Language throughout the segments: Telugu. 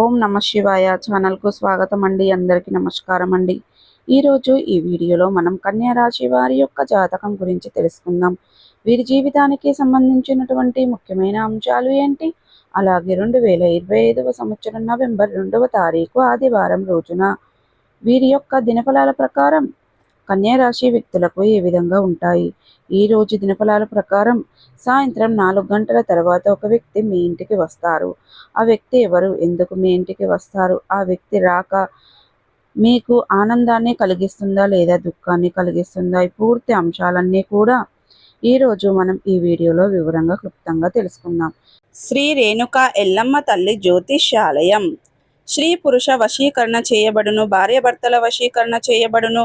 ఓం నమ శివాయ ఛానల్కు స్వాగతం అండి. అందరికీ నమస్కారం అండి. ఈరోజు ఈ వీడియోలో మనం కన్యా రాశి వారి యొక్క జాతకం గురించి తెలుసుకుందాం. వీరి జీవితానికి సంబంధించినటువంటి ముఖ్యమైన అంశాలు ఏంటి? అలాగే రెండు వేల ఇరవై ఐదవ సంవత్సరం నవంబర్ రెండవ తారీఖు ఆదివారం రోజున వీరి యొక్క దినఫలాల ప్రకారం కన్యా రాశి వ్యక్తులకు ఏ విధంగా ఉంటాయి? ఈ రోజు దినఫలాల ప్రకారం సాయంత్రం నాలుగు గంటల తర్వాత ఒక వ్యక్తి మీ ఇంటికి వస్తారు. ఆ వ్యక్తి ఎవరు? ఎందుకు మీ ఇంటికి వస్తారు? ఆ వ్యక్తి రాక మీకు ఆనందాన్ని కలిగిస్తుందా లేదా? దుఃఖాన్ని కలిగిస్తుందా? ఈ పూర్తి అంశాలన్నీ కూడా ఈరోజు మనం ఈ వీడియోలో వివరంగా క్లుప్తంగా తెలుసుకుందాం. శ్రీ రేణుక ఎల్లమ్మ తల్లి జ్యోతిష్యాలయం. స్త్రీ పురుష వశీకరణ చేయబడును భార్యాభర్తల వశీకరణ చేయబడును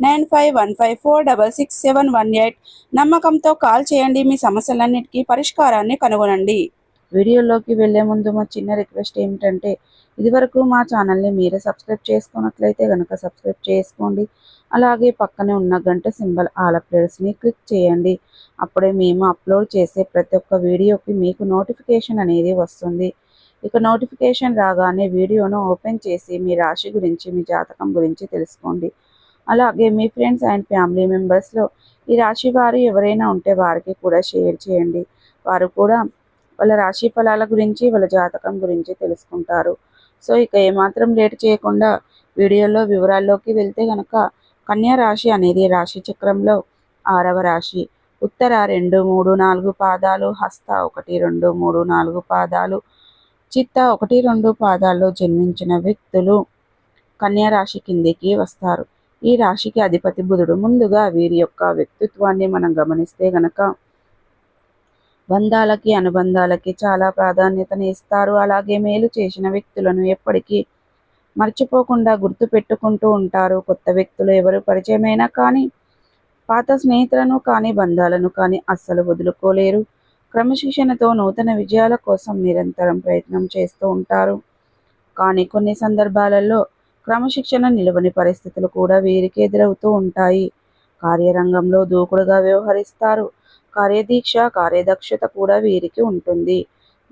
nine five one five four double six seven one eight నమ్మకంతో కాల్ చేయండి. మీ సమస్యలన్నిటికీ పరిష్కారాన్ని కనుగొనండి. వీడియోలోకి వెళ్ళే ముందు మా చిన్న రిక్వెస్ట్ ఏమిటంటే ఇదివరకు మా ఛానల్ని మీరే సబ్స్క్రైబ్ చేసుకున్నట్లయితే కనుక సబ్స్క్రైబ్ చేసుకోండి. అలాగే పక్కనే ఉన్న గంట సింబల్ ఆల్ అప్డేట్స్ని క్లిక్ చేయండి. అప్పుడే మేము అప్లోడ్ చేసే ప్రతి ఒక్క వీడియోకి మీకు నోటిఫికేషన్ అనేది వస్తుంది. ఇక నోటిఫికేషన్ రాగానే వీడియోను ఓపెన్ చేసి మీ రాశి గురించి మీ జాతకం గురించి తెలుసుకోండి. అలాగే మీ ఫ్రెండ్స్ అండ్ ఫ్యామిలీ మెంబర్స్లో ఈ రాశి వారు ఎవరైనా ఉంటే వారికి కూడా షేర్ చేయండి. వారు కూడా వాళ్ళ రాశి ఫలాల గురించి వాళ్ళ జాతకం గురించి తెలుసుకుంటారు. సో ఇక ఏమాత్రం లేట్ చేయకుండా వీడియోలో వివరాల్లోకి వెళ్తే కనుక కన్యా రాశి అనేది రాశి చక్రంలో ఆరవ రాశి. ఉత్తర రెండు మూడు నాలుగు పాదాలు హస్త ఒకటి రెండు మూడు నాలుగు పాదాలు చిత్త ఒకటి రెండు పాదాల్లో జన్మించిన వ్యక్తులు కన్యా రాశి కిందికి వస్తారు. ఈ రాశికి అధిపతి బుధుడు. ముందుగా వీరి యొక్క వ్యక్తిత్వాన్ని మనం గమనిస్తే గనక బంధాలకి అనుబంధాలకి చాలా ప్రాధాన్యతను ఇస్తారు. అలాగే మేలు చేసిన వ్యక్తులను ఎప్పటికీ మర్చిపోకుండా గుర్తు పెట్టుకుంటూ ఉంటారు. కొత్త వ్యక్తులు ఎవరు పరిచయమైనా కానీ పాత స్నేహితులను కానీ బంధాలను కానీ అస్సలు వదులుకోలేరు. క్రమశిక్షణతో నూతన విజయాల కోసం నిరంతరం ప్రయత్నం చేస్తూ ఉంటారు. కానీ కొన్ని సందర్భాలలో క్రమశిక్షణ నిలవని పరిస్థితులు కూడా వీరికి ఎదురవుతూ ఉంటాయి. కార్యరంగంలో దూకుడుగా వ్యవహరిస్తారు. కార్యదీక్ష కార్యదక్షత కూడా వీరికి ఉంటుంది.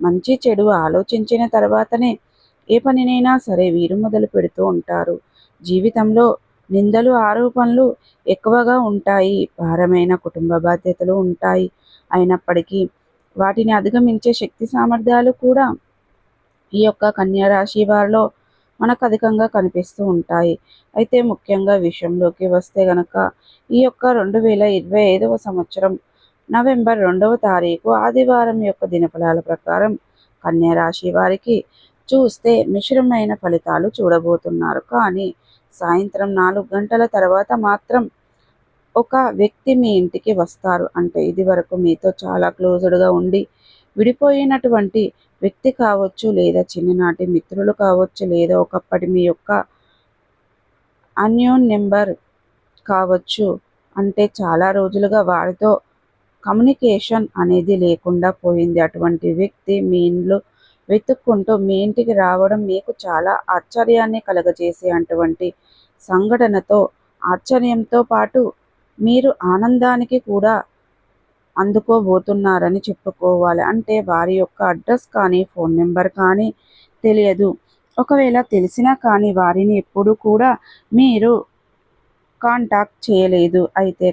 మంచి చెడు ఆలోచించిన తర్వాతనే ఏ పనినైనా సరే వీరు మొదలు పెడుతూ ఉంటారు. జీవితంలో నిందలు ఆరోపణలు ఎక్కువగా ఉంటాయి. భారమైన కుటుంబ బాధ్యతలు ఉంటాయి. అయినప్పటికీ వాటిని అధిగమించే శక్తి సామర్థ్యాలు కూడా ఈ యొక్క కన్యారాశి వారిలో మనకు అధికంగా కనిపిస్తూ ఉంటాయి. అయితే ముఖ్యంగా విషయంలోకి వస్తే గనక ఈ యొక్క రెండు వేల ఇరవై ఐదవ సంవత్సరం నవంబర్ రెండవ తారీఖు ఆదివారం యొక్క దినఫలాల ప్రకారం కన్యా రాశి వారికి చూస్తే మిశ్రమైన ఫలితాలు చూడబోతున్నారు. కానీ సాయంత్రం నాలుగు గంటల తర్వాత మాత్రం ఒక వ్యక్తి మీ ఇంటికి వస్తారు. అంటే ఇది వరకు మీతో చాలా క్లోజ్డ్గా ఉండి విడిపోయినటువంటి వ్యక్తి కావచ్చు లేదా చిన్ననాటి మిత్రులు కావచ్చు లేదా ఒకప్పటి మీ యొక్క అన్యోన్ నెంబర్ కావచ్చు అంటే చాలా రోజులుగా వారితో కమ్యూనికేషన్ అనేది లేకుండా పోయింది. అటువంటి వ్యక్తి మీ ఇంట్లో వెతుక్కుంటూ మీ ఇంటికి రావడం మీకు చాలా ఆశ్చర్యాన్ని కలగజేసే అటువంటి సంఘటనతో ఆశ్చర్యంతో పాటు మీరు ఆనందానికి కూడా అందుకోబోతున్నారని చెప్పుకోవాలి. అంటే వారి యొక్క అడ్రస్ కానీ ఫోన్ నెంబర్ కానీ తెలియదు. ఒకవేళ తెలిసినా కానీ వారిని ఎప్పుడు కూడా మీరు కాంటాక్ట్ చేయలేదు. అయితే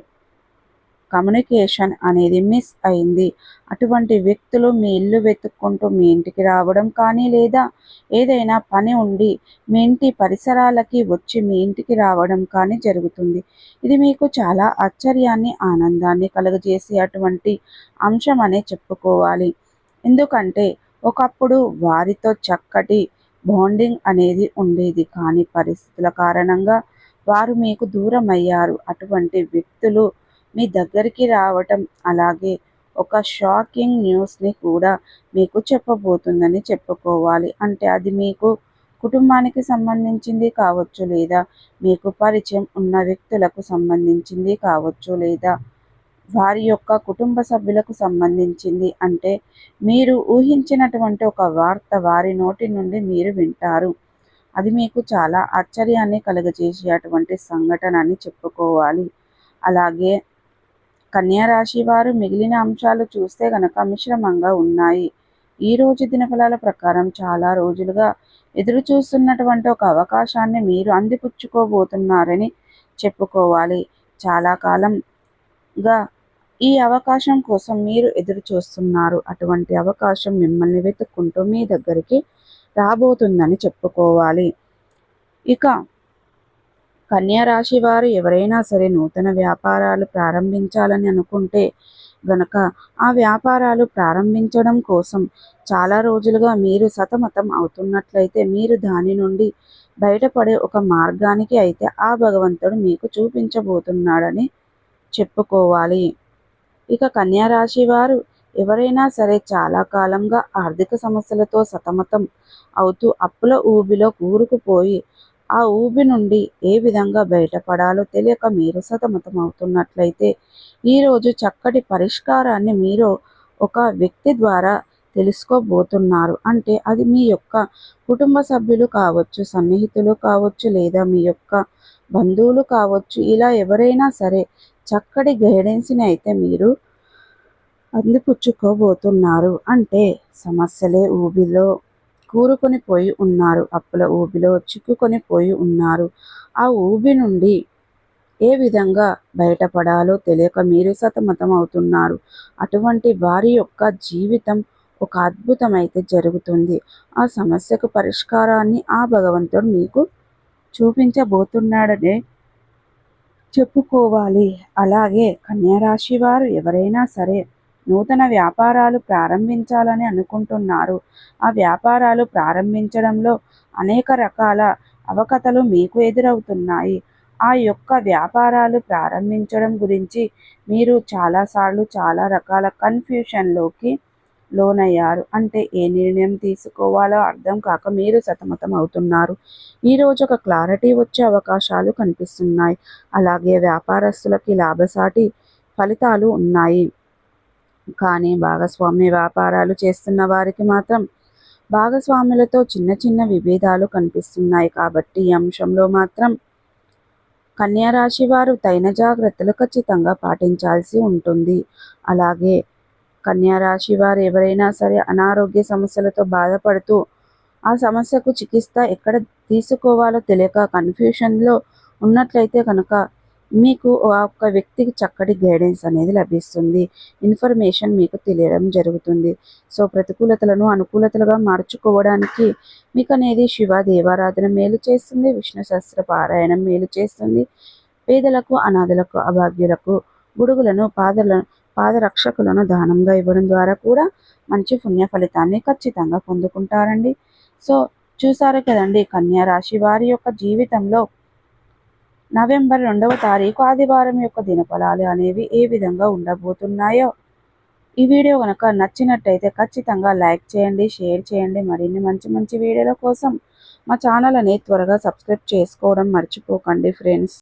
కమ్యూనికేషన్ అనేది మిస్ అయింది. అటువంటి వ్యక్తులు మీ ఇల్లు వెతుక్కుంటూ మీ ఇంటికి రావడం కానీ లేదా ఏదైనా పని ఉండి మీ ఇంటి పరిసరాలకి వచ్చి మీ ఇంటికి రావడం కానీ జరుగుతుంది. ఇది మీకు చాలా ఆశ్చర్యాన్ని ఆనందాన్ని కలుగజేసే అటువంటి అంశం అనే చెప్పుకోవాలి. ఎందుకంటే ఒకప్పుడు వారితో చక్కటి బాండింగ్ అనేది ఉండేది. కానీ పరిస్థితుల కారణంగా వారు మీకు దూరం అయ్యారు అటువంటి వ్యక్తులు మీ దగ్గరికి రావటం అలాగే ఒక షాకింగ్ న్యూస్ని కూడా మీకు చెప్పబోతుందని చెప్పుకోవాలి. అంటే అది మీకు కుటుంబానికి సంబంధించింది కావచ్చు లేదా మీకు పరిచయం ఉన్న వ్యక్తులకు సంబంధించింది కావచ్చు లేదా వారి యొక్క కుటుంబ సభ్యులకు సంబంధించింది. అంటే మీరు ఊహించినటువంటి ఒక వార్త వారి నోటి నుండి మీరు వింటారు. అది మీకు చాలా ఆశ్చర్యాన్ని కలుగజేసేటువంటి సంఘటన అని చెప్పుకోవాలి. అలాగే కన్యారాశి వారు మిగిలిన అంశాలు చూస్తే గనక మిశ్రమంగా ఉన్నాయి. ఈ రోజు దినఫలాల ప్రకారం చాలా రోజులుగా ఎదురు చూస్తున్నటువంటి ఒక అవకాశాన్ని మీరు అందిపుచ్చుకోబోతున్నారని చెప్పుకోవాలి. చాలా కాలంగా ఈ అవకాశం కోసం మీరు ఎదురు చూస్తున్నారు అటువంటి అవకాశం మిమ్మల్ని వెతుక్కుంటూ మీ దగ్గరికి రాబోతుందని చెప్పుకోవాలి. ఇక కన్యారాశి వారు ఎవరైనా సరే నూతన వ్యాపారాలు ప్రారంభించాలని అనుకుంటే గనక ఆ వ్యాపారాలు ప్రారంభించడం కోసం చాలా రోజులుగా మీరు సతమతం అవుతున్నట్లయితే మీరు దాని నుండి బయటపడే ఒక మార్గానికి అయితే ఆ భగవంతుడు మీకు చూపించబోతున్నాడని చెప్పుకోవాలి. ఇక కన్యారాశి వారు ఎవరైనా సరే చాలా కాలంగా ఆర్థిక సమస్యలతో సతమతం అవుతూ అప్పుల ఊబిలో కూరుకుపోయి ఆ ఊబి నుండి ఏ విధంగా బయటపడాలో తెలియక మీరు సతమతం అవుతున్నట్లయితే ఈరోజు చక్కటి పరిష్కారాన్ని మీరు ఒక వ్యక్తి ద్వారా తెలుసుకోబోతున్నారు. అంటే అది మీ యొక్క కుటుంబ సభ్యులు కావచ్చు సన్నిహితులు కావచ్చు లేదా మీ యొక్క బంధువులు కావచ్చు ఇలా ఎవరైనా సరే చక్కటి గైడెన్స్ని అయితే మీరు అందిపుచ్చుకోబోతున్నారు. అంటే సమస్యలే ఊబిలో కూరుకొని పోయి ఉన్నారు. అప్పుల ఊబిలో చిక్కుకొని పోయి ఉన్నారు. ఆ ఊబి నుండి ఏ విధంగా బయటపడాలో తెలియక మీరు సతమతం అవుతున్నారు అటువంటి వారి యొక్క జీవితం ఒక అద్భుతమైతే జరుగుతుంది. ఆ సమస్యకు పరిష్కారాన్ని ఆ భగవంతుడు మీకు చూపించబోతున్నాడనే చెప్పుకోవాలి. అలాగే కన్యారాశి వారు ఎవరైనా సరే నూతన వ్యాపారాలు ప్రారంభించాలని అనుకుంటున్నారు. ఆ వ్యాపారాలు ప్రారంభించడంలో అనేక రకాల అవకతలు మీకు ఎదురవుతున్నాయి. ఆ యొక్క వ్యాపారాలు ప్రారంభించడం గురించి మీరు చాలాసార్లు చాలా రకాల కన్ఫ్యూషన్లోకి లోనయ్యారు. అంటే ఏ నిర్ణయం తీసుకోవాలో అర్థం కాక మీరు సతమతం అవుతున్నారు. ఈరోజు ఒక క్లారిటీ వచ్చే అవకాశాలు కనిపిస్తున్నాయి. అలాగే వ్యాపారస్తులకి లాభసాటి ఫలితాలు ఉన్నాయి. కానీ భాగస్వామ్య వ్యాపారాలు చేస్తున్న వారికి మాత్రం భాగస్వాములతో చిన్న చిన్న విభేదాలు కనిపిస్తున్నాయి కాబట్టి ఈ అంశంలో మాత్రం కన్యారాశి వారు తైన జాగ్రత్తలు ఖచ్చితంగా పాటించాల్సి ఉంటుంది. అలాగే కన్యారాశి వారు ఎవరైనా సరే అనారోగ్య సమస్యలతో బాధపడుతూ ఆ సమస్యకు చికిత్స ఎక్కడ తీసుకోవాలో తెలియక కన్ఫ్యూషన్లో ఉన్నట్లయితే కనుక మీకు ఒక వ్యక్తికి చక్కటి గైడెన్స్ అనేది లభిస్తుంది. ఇన్ఫర్మేషన్ మీకు తెలియడం జరుగుతుంది. సో ప్రతికూలతలను అనుకూలతలుగా మార్చుకోవడానికి మీకు అనేది శివ దేవారాధన మేలు చేస్తుంది విష్ణు శాస్త్ర పారాయణం మేలు చేస్తుంది. పేదలకు అనాథలకు అభాగ్యులకు గుడుగులను పాదలను పాదరక్షకులను దానంగా ఇవ్వడం ద్వారా కూడా మంచి పుణ్య ఫలితాన్ని ఖచ్చితంగా పొందుకుంటారండి. సో చూసారు కదండి కన్యా రాశి వారి యొక్క జీవితంలో నవంబర్ రెండవ తారీఖు ఆదివారం యొక్క దినఫలాలు అనేవి ఏ విధంగా ఉండబోతున్నాయో ఈ వీడియో కనుక నచ్చినట్టయితే ఖచ్చితంగా లైక్ చేయండి షేర్ చేయండి. మరిన్ని మంచి మంచి వీడియోల కోసం మా ఛానల్ అనేది త్వరగా సబ్స్క్రైబ్ చేసుకోవడం మర్చిపోకండి ఫ్రెండ్స్.